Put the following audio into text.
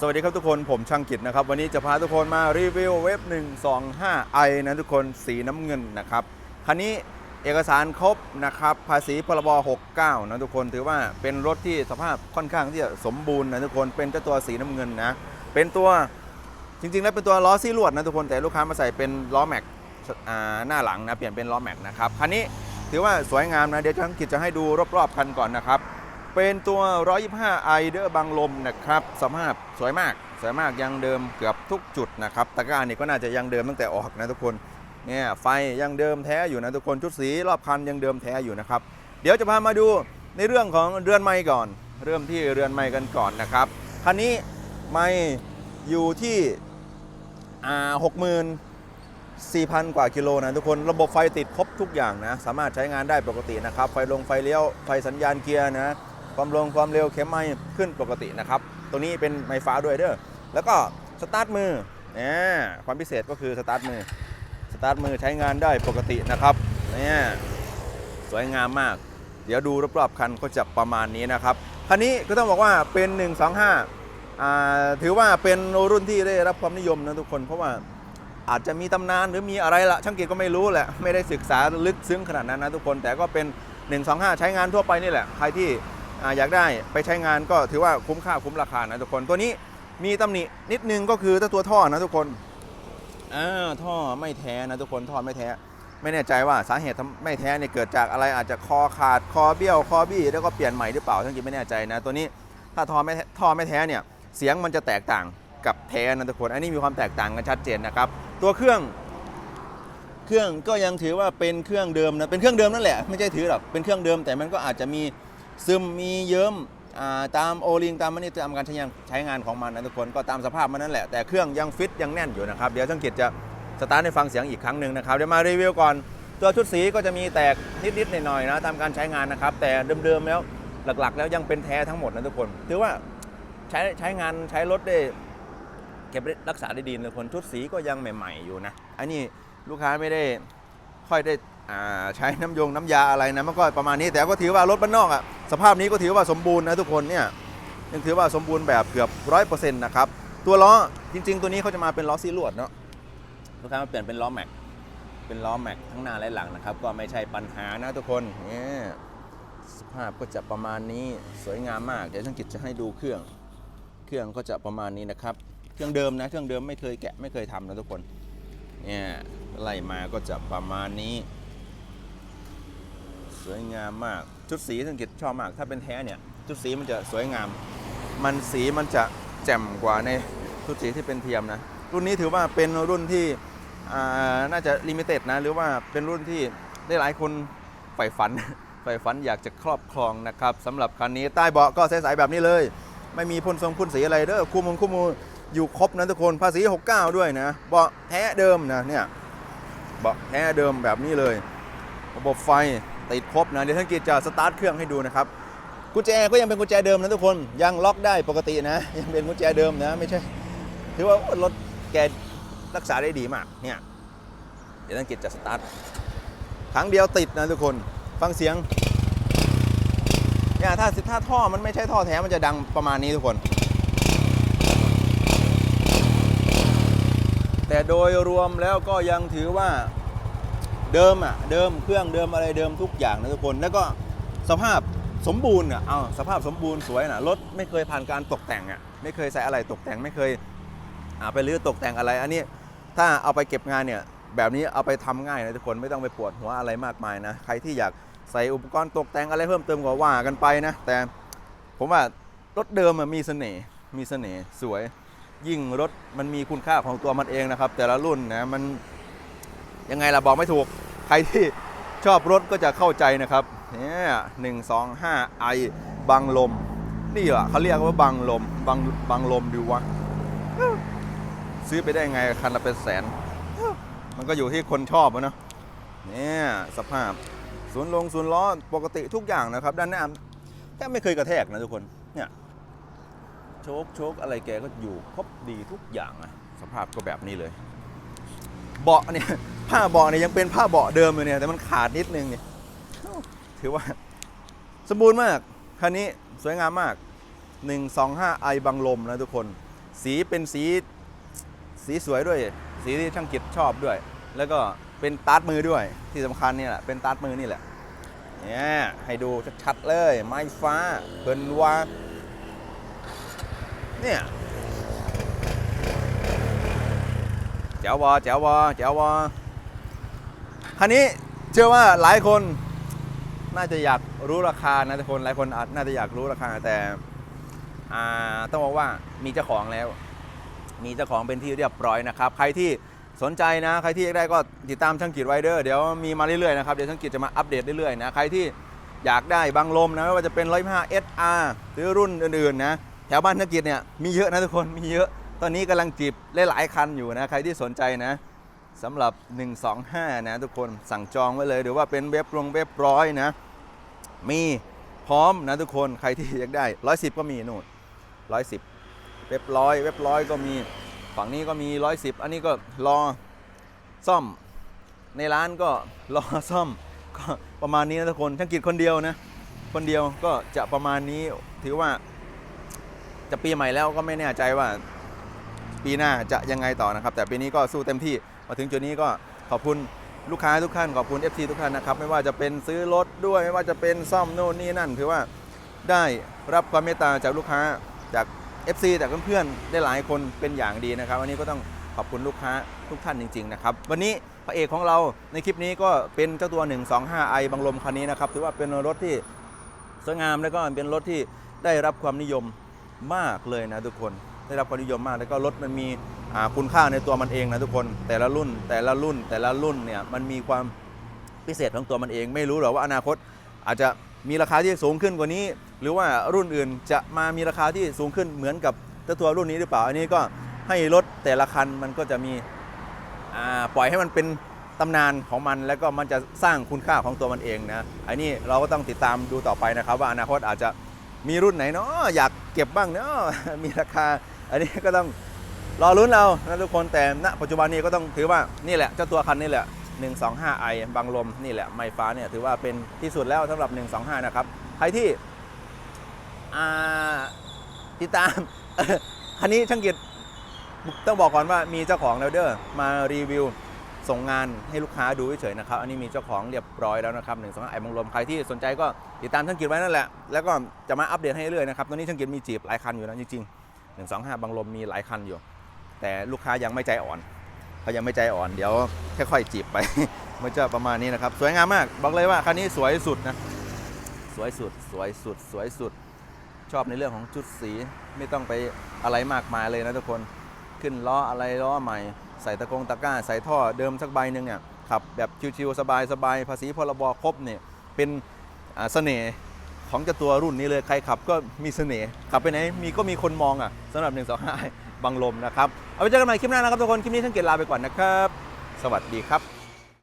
สวัสดีครับทุกคนผมช่างกิจนะครับ วันนี้จะพาทุกคนมารีวิวเว็บ 125i นะทุกคนสีน้ำเงินนะครับ คันนี้เอกสารครบนะครับ ภาษีพรบ69 นะทุกคนถือว่าเป็นรถที่สภาพค่อนข้างที่จะสมบูรณ์นะทุกคนเป็นเจ้าตัวสีน้ำเงินนะ เป็นตัวจริงๆ แล้วเป็นตัวล้อซี่ลวดนะทุกคนแต่ลูกค้ามาใส่เป็นล้อแม็กหน้าหลังนะเปลี่ยนเป็นล้อแม็กนะครับคันนี้ถือว่าสวยงามนะเดี๋ยวช่างกิจจะให้ดูรอบๆคันก่อนนะครับ เป็นตัว 125i เดอร์บังลมนะครับ สภาพสวยมาก สวยมากยังเดิมเกือบทุกจุดนะครับ ตะกร้านี่ก็น่าจะยังเดิมตั้งแต่ออกนะทุกคน เนี่ยไฟยังเดิมแท้อยู่นะทุกคน ชุดสีรอบคันยังเดิมแท้อยู่นะครับ เดี๋ยวจะพามาดูในเรื่องของเรือนไม้ก่อน เริ่มที่เรือนไม้กันก่อนนะครับ คันนี้ไม้อยู่ที่อ่าหกหมื่น4,000 กว่ากิโลนะทุกคนระบบไฟติดครบทุกอย่างนะ สามารถใช้งานได้ปกตินะครับ ไฟลงไฟเลี้ยว ไฟสัญญาณเกียร์นะ ความลงความเร็วเข็มไม้ขึ้นปกตินะครับ ตัวนี้เป็นไม้ฟ้าด้วยเด้อ แล้วก็สตาร์ทมือเนี่ยความพิเศษก็คือสตาร์ทมือ สตาร์ทมือใช้งานได้ปกตินะครับเนี่ยสวยงามมาก เดี๋ยวดูรอบๆคันก็จะประมาณนี้นะครับ คันนี้ก็ต้องบอกว่าเป็น 125อ่าถือว่าเป็นรุ่นที่ได้รับความนิยมนะทุกคน เพราะว่าอาจจะมีตำนานหรือมีอะไรละช่างเกียรก็ไม่รู้แหละ ไม่ได้ศึกษาลึกซึ้งขนาดนั้นนะทุกคน แต่ก็เป็น 125 ใช้งานทั่วไปนี่แหละ ใครที่ อยากได้ไปใช้งานก็ถือว่าคุ้มค่าคุ้มราคานะทุกคนตัวนี้มีตำหนินิดนึงก็คือตัวท่อนะทุกคนอ่าท่อไม่แท้นะทุกคนท่อไม่แท้ ไม่แน่ใจว่าสาเหตุทำไม่แท้เนี่ยเกิดจากอะไรอาจจะคอขาดคอเบี้ยวคอบี้แล้วก็เปลี่ยนใหม่หรือเปล่าช่างกิจไม่แน่ใจนะตัวนี้ถ้าท่อไม่ท่อไม่แท้เนี่ยเสียงมันจะแตกต่างกับแท้นะทุกคน อันนี้มีความแตกต่างกันชัดเจนนะครับ ตัวเครื่องเครื่องก็ยังถือว่าเป็นเครื่องเดิมนะเป็นเครื่องเดิมนั่นแหละไม่ใช่ถือหรอกเป็นเครื่องเดิมแต่มันก็อาจจะมี ซึมมีเยิ้มตามโอลิงตามมันนี่ตามการใช้งานใช้งานของมันนะทุกคนก็ตามสภาพมันนั่นแหละแต่เครื่องยังฟิตยังแน่นอยู่นะครับเดี๋ยวช่างกิจจะสตาร์ทให้ฟังเสียงอีกครั้งหนึ่งนะครับเดี๋ยวมารีวิวก่อนตัวชุดสีก็จะมีแตกนิดๆหน่อยๆนะตามการใช้งานนะครับแต่เดิมๆแล้วหลักๆ แล้วยังเป็นแท้ทั้งหมดนะทุกคนถือว่าใช้ใช้งานใช้รถได้เก็บรักษาได้ดีนะคนชุดสีก็ยังใหม่ ๆอยู่นะอันนี้ลูกค้าไม่ได้ค่อยได้ ใช้น้ำยงน้ำยาอะไรนะมันก็ประมาณนี้แต่ก็ถือว่ารถบ้านนอกอะสภาพนี้ก็ถือว่าสมบูรณ์นะทุกคนเนี่ยยังถือว่าสมบูรณ์แบบเกือบร้อยเปอร์เซ็นต์นะครับตัวล้อจริง ๆ ตัวนี้เขาจะมาเป็นล้อซีลวดเนาะลูกค้ามาเปลี่ยนเป็นล้อแม็กเป็นล้อแม็กทั้งหน้าและหลังนะครับ ก็ไม่ใช่ปัญหานะทุกคนเนี่ยสภาพก็จะประมาณนี้สวยงามมาก เดี๋ยวช่างกิจจะให้ดูเครื่อง เครื่องก็จะประมาณนี้นะครับ เครื่องเดิมนะเครื่องเดิมไม่เคยแกะไม่เคยทำนะทุกคนเนี่ยไล่มาก็จะประมาณนี้ วยงามมาก ชุดสีสังเกตชอบมาก ถ้าเป็นแท้เนี่ยชุดสีมันจะสวยงาม มันสีมันจะแจ่มกว่าในชุดสีที่เป็นเทียมนะ รุ่นนี้ถือว่าเป็นรุ่นที่น่าจะลิมิเต็ดนะ หรือว่าเป็นรุ่นที่ได้หลายคนใฝ่ฝันใฝ่ฝันอยากจะครอบครองนะครับสำหรับคันนี้ใต้เบาะก็ใสๆแบบนี้เลย ไม่มีพ่นทรงพ่นสีอะไรเด้อคู่มือคู่มืออยู่ครบนะทุกคนภาษี 69 ด้วยนะเบาะแท้เดิมนะเนี่ยเบาะแท้เดิมแบบนี้เลย ระบบไฟ ติดครบนะเดี๋ยวท่านกิจจะสตาร์ทเครื่องให้ดูนะครับกุญแจก็ยังเป็นกุญแจเดิมนะทุกคนยังล็อกได้ปกตินะ ยังเป็นกุญแจเดิมนะไม่ใช่ถือว่ารถแกรักษาได้ดีมากเนี่ยเดี๋ยวท่านกิจจะสตาร์ทครั้งเดียวติดนะทุกคนฟังเสียงเนี่ยถ้าถ้าท่อมันไม่ใช่ท่อแท้มันจะดังประมาณนี้ทุกคน แต่โดยรวมแล้วก็ยังถือว่า เดิมอะเดิมเครื่องเดิมอะไรเดิมทุกอย่างนะทุกคนแล้วก็สภาพสมบูรณ์อะเอาสภาพสมบูรณ์สวยนะรถไม่เคยผ่านการตกแต่งอะไม่เคยใส่อะไรตกแต่งไม่เคยอ่าไปรื้อตกแต่งอะไร อันนี้ถ้าเอาไปเก็บงานเนี่ยแบบนี้เอาไปทำง่ายนะทุกคนไม่ต้องไปปวดหัวอะไรมากมายนะใครที่อยากใส่อุปกรณ์ตกแต่งอะไรเพิ่มเติมก็ว่ากันไปนะแต่ผมว่ารถเดิมอะมีเสน่ห์มีเสน่ห์สวย ยิ่งรถมันมีคุณค่าของตัวมันเองนะครับ แต่ละรุ่นนะมัน ยังไงล่ะบอกไม่ถูก ใครที่ชอบรถก็จะเข้าใจนะครับเนี่ยหนึ่งสองห้าไอบังลม นี่แหละเขาเรียกว่าบังลมบังบังลมดูวะ ซื้อไปได้ไงคันละเป็นแสน มันก็อยู่ที่คนชอบนะเนี่ยสภาพศูนย์ลงศูนย์ล้อปกติทุกอย่างนะครับ ด้านหน้าแทบไม่เคยกระแทกนะทุกคนเนี่ยโชคโชคอะไรแกก็อยู่ครบดีทุกอย่างนะสภาพก็แบบนี้เลย เบาะเนี่ย ผ้าเบาะเนี่ยยังเป็นผ้าเบาะเดิมเลยเนี่ยแต่มันขาดนิดนึงเนี่ยถือว่า สมบูรณ์มากคันนี้สวยงามมาก 125i บังลมนะทุกคน สีเป็นสีสีสวยด้วย สีที่ช่างกิจชอบด้วย แล้วก็เป็นตาร์ทมือด้วยที่สำคัญเนี่ยแหละเป็นตาร์ทมือนี่แหละเนี่ยให้ดูชัดๆเลย ไม้ฟ้าเพินว่าเนี่ยแจ๋ววอแจ๋ววอแจ๋ววอ คันนี้เชื่อว่าหลายคนน่าจะอยากรู้ราคานะทุกคนหลายคนอาจน่าจะอยากรู้ราคาแต่ต้องบอกว่ามีเจ้าของแล้ว มีเจ้าของเป็นที่เรียบร้อยนะครับ ใครที่สนใจนะ ใครที่อยากได้ก็ติดตามช่างกิจไวเดอร์เดี๋ยวมีมาเรื่อยๆนะครับเดี๋ยวช่างกิจจะมาอัปเดตเรื่อยๆนะใครที่อยากได้บางลมนะไม่ว่าจะเป็น105 SR หรือรุ่นอื่นๆนะแถวบ้านช่างกิจเนี่ยมีเยอะนะทุกคนมีเยอะ ตอนนี้กำลังจีบหลายๆคันอยู่นะใครที่สนใจนะ สำหรับ 125 นะทุกคนสั่งจองไว้เลยหรือว่าเป็นเว็บลงเว็บร้อยนะ มีพร้อมนะทุกคนใครที่อยากได้ 110 ก็มีนู่นร้อยสิบเว็บร้อยเว็บร้อยก็มีฝั่งนี้ก็มีร้อยสิบอันนี้ก็รอซ่อม ในร้านก็รอซ่อมก็ประมาณนี้นะทุกคนช่างกิจคนเดียวนะ คนเดียวก็จะประมาณนี้ถือว่าจะปีใหม่แล้วก็ไม่แน่ใจว่า ปีหน้าจะยังไงต่อนะครับ แต่ปีนี้ก็สู้เต็มที่ มาถึงจุดนี้ก็ขอบคุณลูกค้าทุกท่านขอบคุณ FC ทุกท่านนะครับไม่ว่าจะเป็นซื้อรถด้วยไม่ว่าจะเป็นซ่อมโน่นนี่นั่นถือว่าได้รับความเมตตาจากลูกค้าจาก FC จากเพื่อนๆได้หลายคนเป็นอย่างดีนะครับวันนี้ก็ต้องขอบคุณลูกค้าทุกท่านจริงๆนะครับวันนี้พระเอกของเราในคลิปนี้ก็เป็นเจ้าตัว 125i บังลมคันนี้นะครับถือว่าเป็นรถที่สวยงามแล้วก็เป็นรถที่ได้รับความนิยมมากเลยนะทุกคน ได้รับความนิยมมากแล้วก็รถมันมี คุณค่าในตัวมันเองนะทุกคนแต่ละรุ่นแต่ละรุ่นแต่ละรุ่นเนี่ยมันมีความพิเศษของตัวมันเอง ไม่รู้หรอกว่าอนาคตอาจจะมีราคาที่สูงขึ้นกว่านี้ หรือว่ารุ่นอื่นจะมามีราคาที่สูงขึ้นเหมือนกับตัวรุ่นนี้หรือเปล่าอันนี้ก็ให้รถแต่ละคันมันก็จะมีปล่อยให้มันเป็นตำนานของมันแล้วก็มันจะสร้างคุณค่าของตัวมันเองนะอันนี้เราก็ต้องติดตามดูต่อไปนะครับ ว่าอนาคตอาจจะมีรุ่นไหนเนาะอยากเก็บบ้างเนาะมีราคา อันนี้ก็ต้อง รอลุ้นเรานะทุกคนแต่ณปัจจุบันนี้ก็ต้องถือว่านี่แหละเจ้าตัวคันนี่แหละ 125i บังลมนี่แหละไม้ฟ้าเนี่ยถือว่าเป็นที่สุดแล้วสำหรับ 125 นะครับ ใครที่ติดตามคันนี้ช่างกิจต้องบอกก่อนว่ามีเจ้าของแล้วเด้อมารีวิวส่งงานให้ลูกค้าดูเฉยๆนะครับ อันนี้มีเจ้าของเรียบร้อยแล้วนะครับ125 i บังลมใครที่สนใจก็ติดตามช่างกิจไว้นั่นแหละ แล้วก็จะมาอัปเดตให้เรื่อยๆนะครับ ตอนนี้ช่างกิจมีจีบหลายคันอยู่นะจริงๆ125บังลมมีหลายคันอยู่ แต่ลูกค้ายังไม่ใจอ่อนเขายังไม่ใจอ่อนเดี๋ยวค่อยๆจีบไป มันจะประมาณนี้นะครับ สวยงามมาก บอกเลยว่าคันนี้สวยสุดนะสวยสุดสวยสุดสวยสุด ชอบในเรื่องของชุดสีไม่ต้องไปอะไรมากมายเลยนะทุกคนขึ้นล้ออะไรล้อใหม่ ใส่ตะกงตะก้า ใส่ท่อเดิมสักใบหนึ่งเนี่ยขับแบบชิวๆสบายๆภาษีพรบครบเนี่ยเป็นเสน่ห์ของเจ้าตัวรุ่นนี้เลยใครขับก็มีเสน่ห์ขับไปไหนมีก็มีคนมองอะสำหรับ125 บังลมนะครับ เอาไว้เจอกันใหม่คลิปหน้านะครับทุกคน คลิปนี้ท่านเกศลาไปก่อนนะครับ สวัสดีครับ